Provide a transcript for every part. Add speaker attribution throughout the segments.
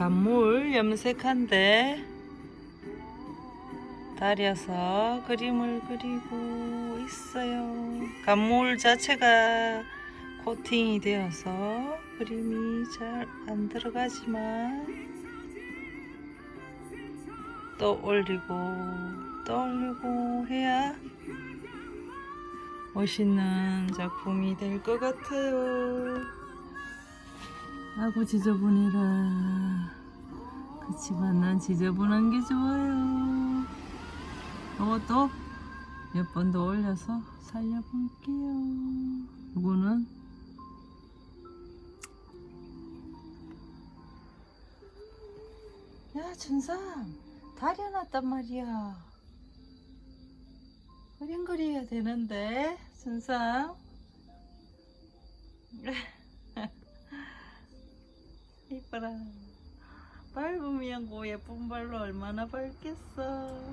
Speaker 1: 간물 염색한데 다려서 그림을 그리고 있어요. 간물 자체가 코팅이 되어서 그림이 잘 안 들어가지만 또 올리고 또 올리고 해야 멋있는 작품이 될 것 같아요. 아고 지저분해라. 그치만 난 지저분한 게 좋아요. 이것도 몇 번 더 올려서 살려볼게요. 이거는 야 준삼 다려놨단 말이야. 그림 그려야 되는데 준삼. 이뻐라. 밟으면 고 예쁜 발로 얼마나 밟겠어.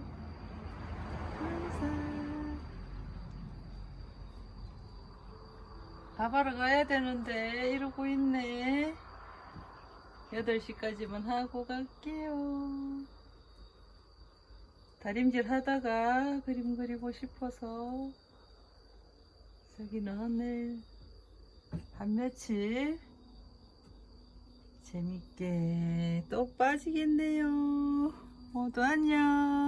Speaker 1: 항상. 밥하러 가야 되는데 이러고 있네. 8시까지만 하고 갈게요. 다림질 하다가 그림 그리고 싶어서 저기는 내일 한 며칠 재밌게 또 빠지겠네요. 모두 안녕.